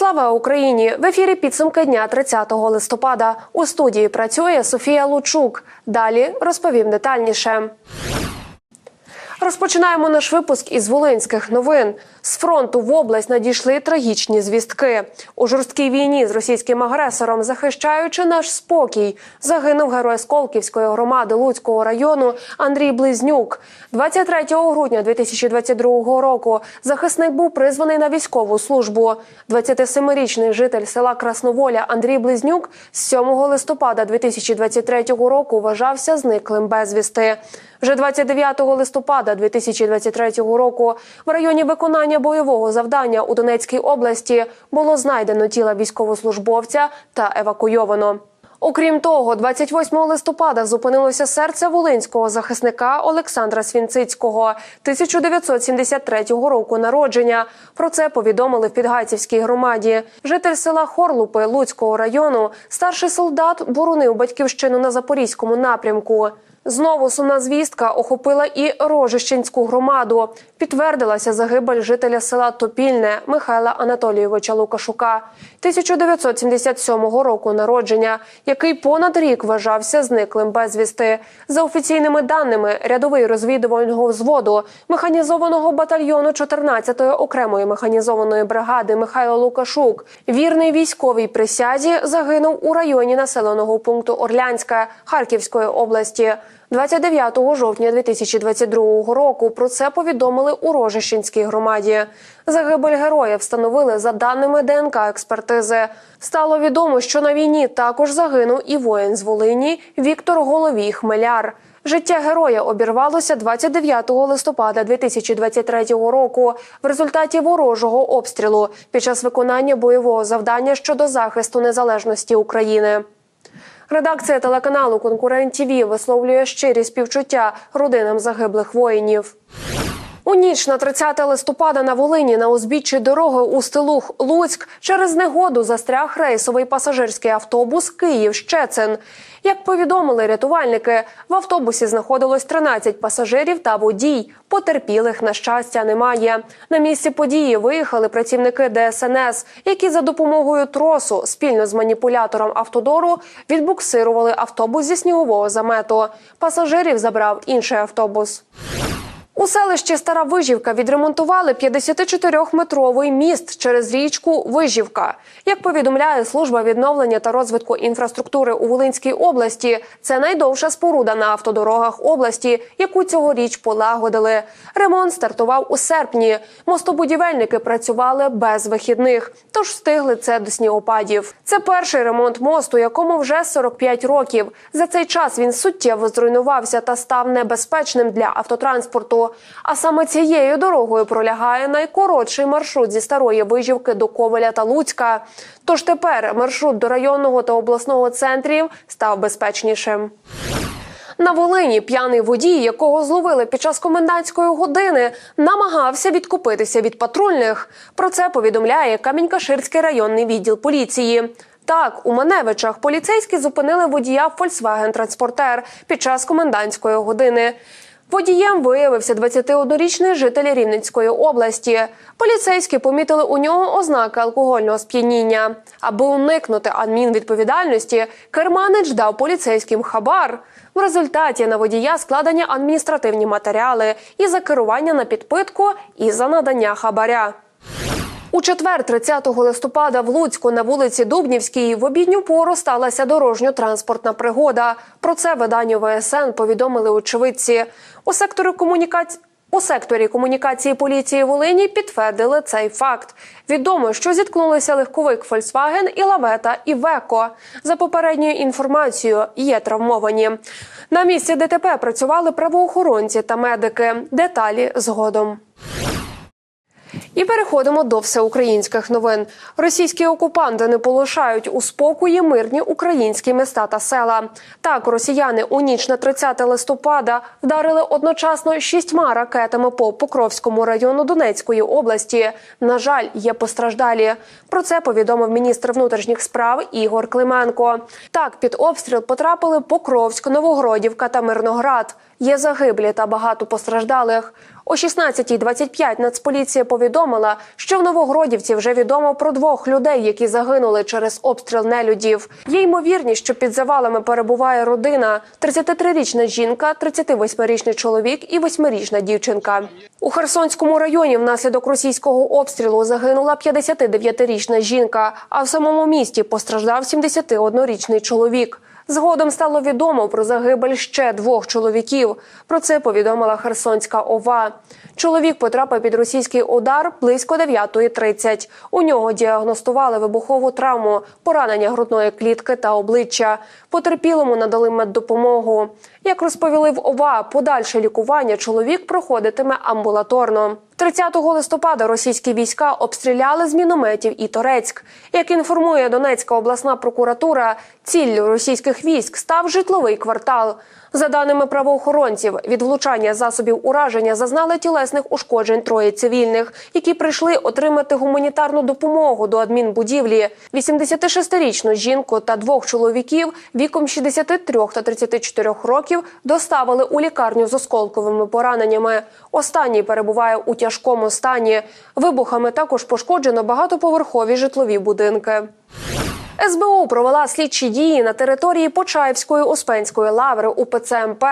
Слава Україні! В ефірі підсумки дня 30 листопада. У студії працює Софія Лучук. Далі розповім детальніше. Розпочинаємо наш випуск із волинських новин. З фронту в область надійшли трагічні звістки. У жорсткій війні з російським агресором, захищаючи наш спокій, загинув герой Сколківської громади Луцького району Андрій Близнюк. 23 грудня 2022 року захисник був призваний на військову службу. 27-річний житель села Красноволя Андрій Близнюк з 7 листопада 2023 року вважався зниклим безвісти. Вже 29 листопада 2023 року в районі виконання бойового завдання у Донецькій області було знайдено тіла військовослужбовця та евакуйовано. Окрім того, 28 листопада зупинилося серце волинського захисника Олександра Свінцицького 1973 року народження. Про це повідомили в Підгайцівській громаді. Житель села Хорлупи Луцького району, старший солдат, боронив батьківщину на запорізькому напрямку. Знову сумна звістка охопила і Рожищенську громаду. Підтвердилася загибель жителя села Топільне Михайла Анатолійовича Лукашука 1977 року народження, який понад рік вважався зниклим безвісти. За офіційними даними, рядовий розвідувального взводу механізованого батальйону 14-ї окремої механізованої бригади Михайло Лукашук, вірний військовій присязі, загинув у районі населеного пункту Орлянська Харківської області. 29 жовтня 2022 року про це повідомили у Рожищенській громаді. Загибель героя встановили за даними ДНК експертизи. Стало відомо, що на війні також загинув і воїн з Волині Віктор Головій Хмеляр. Життя героя обірвалося 29 листопада 2023 року в результаті ворожого обстрілу під час виконання бойового завдання щодо захисту незалежності України. Редакція телеканалу Конкурент ТІВІ висловлює щирі співчуття родинам загиблих воїнів. У ніч на 30 листопада на Волині на узбіччі дороги у стилух Луцьк через негоду застряг рейсовий пасажирський автобус Київ Щецин. Як повідомили рятувальники, в автобусі знаходилось 13 пасажирів та водій. Потерпілих на щастя немає. На місці події виїхали працівники ДСНС, які за допомогою тросу спільно з маніпулятором автодору відбуксирували автобус зі снігового замету. Пасажирів забрав інший автобус. У селищі Стара Вижівка відремонтували 54-метровий міст через річку Вижівка. Як повідомляє служба відновлення та розвитку інфраструктури у Волинській області, це найдовша споруда на автодорогах області, яку цьогоріч полагодили. Ремонт стартував у серпні. Мостобудівельники працювали без вихідних, тож встигли це до снігопадів. Це перший ремонт мосту, якому вже 45 років. За цей час він суттєво зруйнувався та став небезпечним для автотранспорту. А саме цією дорогою пролягає найкоротший маршрут зі старої вижівки до Ковеля та Луцька. Тож тепер маршрут до районного та обласного центрів став безпечнішим. На Волині п'яний водій, якого зловили під час комендантської години, намагався відкупитися від патрульних. Про це повідомляє Камінь-Каширський районний відділ поліції. Так, у Маневичах поліцейські зупинили водія Volkswagen Транспортер під час комендантської години. Водієм виявився 21-річний житель Рівненської області. Поліцейські помітили у нього ознаки алкогольного сп'яніння. Аби уникнути адмінвідповідальності, керманич дав поліцейським хабар. В результаті на водія складені адміністративні матеріали і за керування на підпитку, і за надання хабаря. У четвер, 30 листопада, в Луцьку на вулиці Дубнівській в обідню пору сталася дорожньо-транспортна пригода. Про це виданню ВСН повідомили очевидці. У секторі комунікації. У секторі комунікації поліції Волині підтвердили цей факт. Відомо, що зіткнулися легковик Фольксваген і лавета Івеко. За попередньою інформацією, є травмовані. На місці ДТП працювали правоохоронці та медики. Деталі згодом. І переходимо до всеукраїнських новин. Російські окупанти не полишають у спокої мирні українські міста та села. Так, росіяни у ніч на 30 листопада вдарили одночасно шістьма ракетами по Покровському району Донецької області. На жаль, є постраждалі. Про це повідомив міністр внутрішніх справ Ігор Клименко. Так, під обстріл потрапили Покровськ, Новогродівка та Мирноград. Є загиблі та багато постраждалих. О 16.25 Нацполіція повідомила, що в Новогродівці вже відомо про двох людей, які загинули через обстріл нелюдів. Є ймовірність, що під завалами перебуває родина: 33-річна жінка, 38-річний чоловік і 8-річна дівчинка. У Херсонському районі внаслідок російського обстрілу загинула 59-річна жінка. А в самому місті постраждав 71-річний чоловік. Згодом стало відомо про загибель ще двох чоловіків. Про це повідомила Херсонська ОВА. Чоловік потрапив під російський удар близько 9.30. У нього діагностували вибухову травму, поранення грудної клітки та обличчя. Потерпілому надали меддопомогу. Як розповіли в ОВА, подальше лікування чоловік проходитиме амбулаторно. 30 листопада російські війська обстріляли з мінометів і Торецьк. Як інформує Донецька обласна прокуратура, ціллю російських військ став житловий квартал. За даними правоохоронців, від влучання засобів ураження зазнали тілесних ушкоджень троє цивільних, які прийшли отримати гуманітарну допомогу до адмінбудівлі. 86-річну жінку та двох чоловіків віком 63 та 34 років доставили у лікарню з осколковими пораненнями. Останній перебуває у тяжкому стані. Вибухами також пошкоджено багатоповерхові житлові будинки. СБУ провела слідчі дії на території Почаївської Успенської лаври у ПЦМП.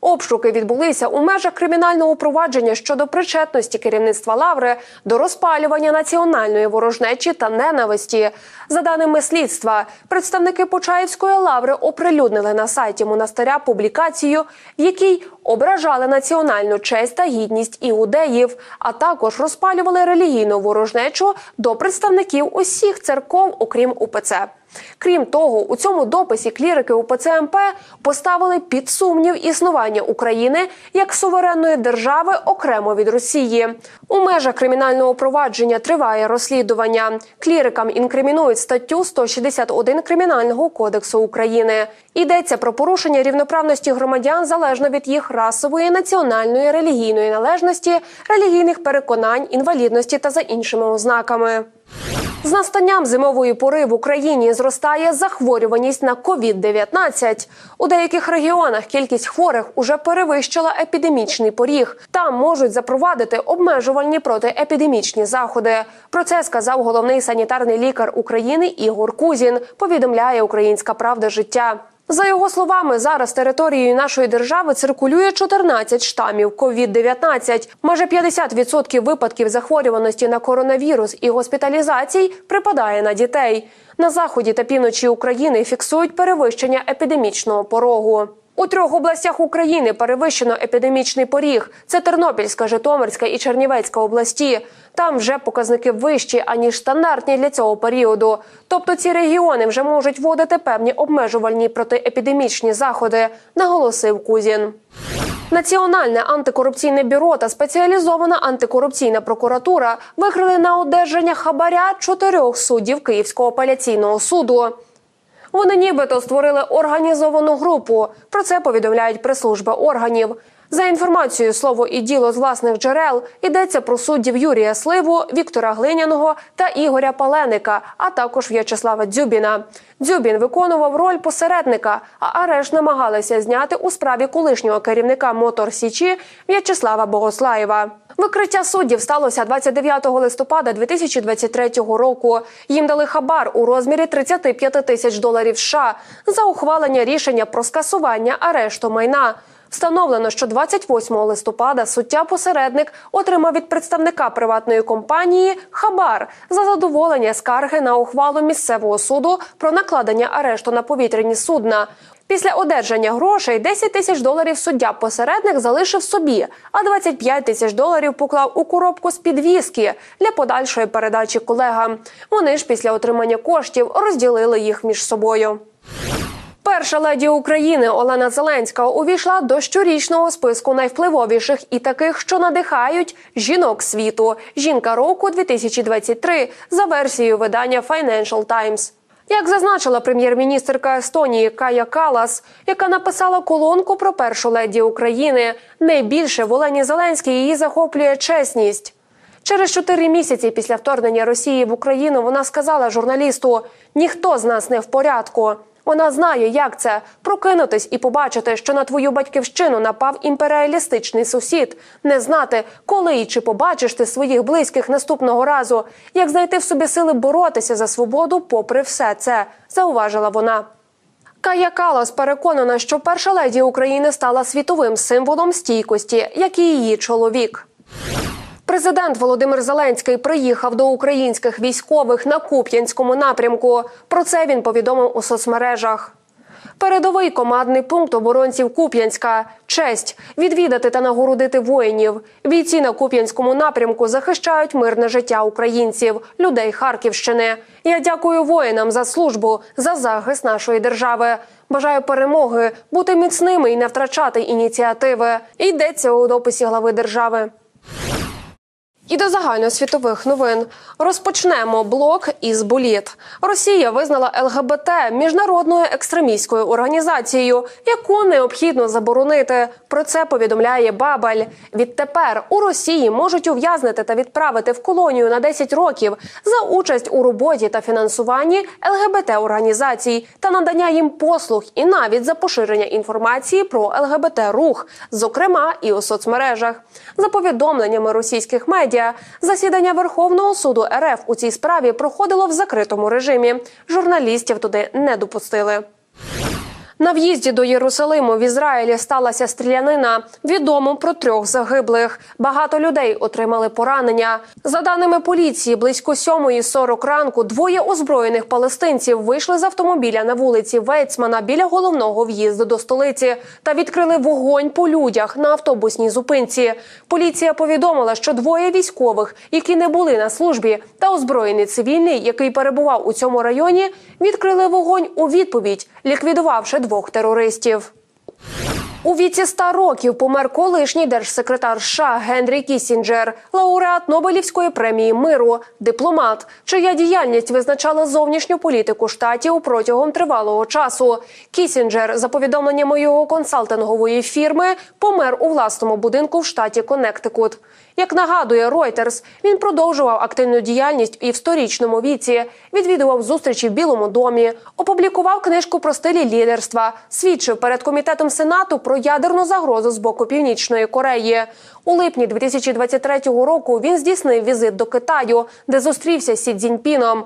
Обшуки відбулися у межах кримінального провадження щодо причетності керівництва лаври до розпалювання національної ворожнечі та ненависті. За даними слідства, представники Почаївської лаври оприлюднили на сайті монастиря публікацію, в якій ображали національну честь та гідність іудеїв, а також розпалювали релігійну ворожнечу до представників усіх церков, окрім УПЦ. Крім того, у цьому дописі клірики УПЦ МП поставили під сумнів існування України як суверенної держави окремо від Росії. У межах кримінального провадження триває розслідування. Клірикам інкримінують статтю 161 кримінального кодексу України. Йдеться про порушення рівноправності громадян залежно від їх расової, національної, релігійної належності, релігійних переконань, інвалідності та за іншими ознаками. З настанням зимової пори в Україні зростає захворюваність на COVID-19. У деяких регіонах кількість хворих уже перевищила епідемічний поріг. Там можуть запровадити обмежувальні протиепідемічні заходи. Про це сказав головний санітарний лікар України Ігор Кузін. Повідомляє Українська Правда життя. За його словами, зараз територією нашої держави циркулює 14 штамів COVID-19. Майже 50% випадків захворюваності на коронавірус і госпіталізацій припадає на дітей. На заході та півночі України фіксують перевищення епідемічного порогу. У трьох областях України перевищено епідемічний поріг: це Тернопільська, Житомирська і Чернівецька області. Там вже показники вищі аніж стандартні для цього періоду. Тобто ці регіони вже можуть вводити певні обмежувальні протиепідемічні заходи, наголосив Кузін. Національне антикорупційне бюро та спеціалізована антикорупційна прокуратура викрили на одержання хабаря чотирьох суддів Київського апеляційного суду. Вони нібито створили організовану групу. Про це повідомляють прес-служби органів. За інформацією слово і діло з власних джерел йдеться про суддів Юрія Сливу, Віктора Глиняного та Ігоря Паленика, а також В'ячеслава Дзюбіна. Дзюбін виконував роль посередника, а арешт намагалися зняти у справі колишнього керівника Мотор Січі В'ячеслава Богослаєва. Викриття суддів сталося 29 листопада 2023 року. Їм дали хабар у розмірі 35 тисяч доларів США за ухвалення рішення про скасування арешту майна. Встановлено, що 28 листопада суття-посередник отримав від представника приватної компанії хабар за задоволення скарги на ухвалу місцевого суду про накладення арешту на повітряні судна. Після одержання грошей 10 тисяч доларів суддя-посередник залишив собі, а 25 тисяч доларів поклав у коробку з підвіски для подальшої передачі колегам. Вони ж після отримання коштів розділили їх між собою. Перша леді України Олена Зеленська увійшла до щорічного списку найвпливовіших і таких, що надихають жінок світу. Жінка року 2023 за версією видання Financial Times. Як зазначила прем'єр-міністерка Естонії Кая Калас, яка написала колонку про першу леді України, найбільше в Олені Зеленській її захоплює чесність. Через чотири місяці після вторгнення Росії в Україну вона сказала журналісту: ніхто з нас не в порядку. Вона знає, як це прокинутись і побачити, що на твою батьківщину напав імперіалістичний сусід, не знати, коли і чи побачиш ти своїх близьких наступного разу, як знайти в собі сили боротися за свободу, попри все це, зауважила вона. Кая Калас переконана, що перша леді України стала світовим символом стійкості, як і її чоловік. Президент Володимир Зеленський приїхав до українських військових на Куп'янському напрямку. Про це він повідомив у соцмережах. Передовий командний пункт оборонців Куп'янська честь відвідати та нагородити воїнів. Бійці на Куп'янському напрямку захищають мирне життя українців, людей Харківщини. Я дякую воїнам за службу, за захист нашої держави. Бажаю перемоги, бути міцними і не втрачати ініціативи. Йдеться у дописі глави держави. І до загальносвітових новин розпочнемо блок із боліт. Росія визнала ЛГБТ міжнародною екстремістською організацією, яку необхідно заборонити. Про це повідомляє Бабель. Відтепер у Росії можуть ув'язнити та відправити в колонію на 10 років за участь у роботі та фінансуванні ЛГБТ організацій та надання їм послуг, і навіть за поширення інформації про ЛГБТ рух, зокрема і у соцмережах. За повідомленнями російських медіа, засідання Верховного суду РФ у цій справі проходило в закритому режимі. Журналістів туди не допустили. На в'їзді до Єрусалиму в Ізраїлі сталася стрілянина. Відомо про трьох загиблих. Багато людей отримали поранення. За даними поліції, близько 7.40 ранку двоє озброєних палестинців вийшли з автомобіля на вулиці Вейцмана біля головного в'їзду до столиці та відкрили вогонь по людях на автобусній зупинці. Поліція повідомила, що двоє військових, які не були на службі, та озброєний цивільний, який перебував у цьому районі, відкрили вогонь у відповідь, ліквідувавши двох терористів. У віці 100 років помер колишній держсекретар США Генрі Кісінджер, лауреат Нобелівської премії миру, дипломат, чия діяльність визначала зовнішню політику штатів протягом тривалого часу. Кісінджер, за повідомленнями його консалтингової фірми, помер у власному будинку в штаті Коннектикут. Як нагадує Reuters, він продовжував активну діяльність і в сторічному віці, відвідував зустрічі в Білому домі, опублікував книжку про стилі лідерства, свідчив перед комітетом сенату про ядерну загрозу з боку Північної Кореї. У липні 2023 року він здійснив візит до Китаю, де зустрівся з Сі Цзіньпіном.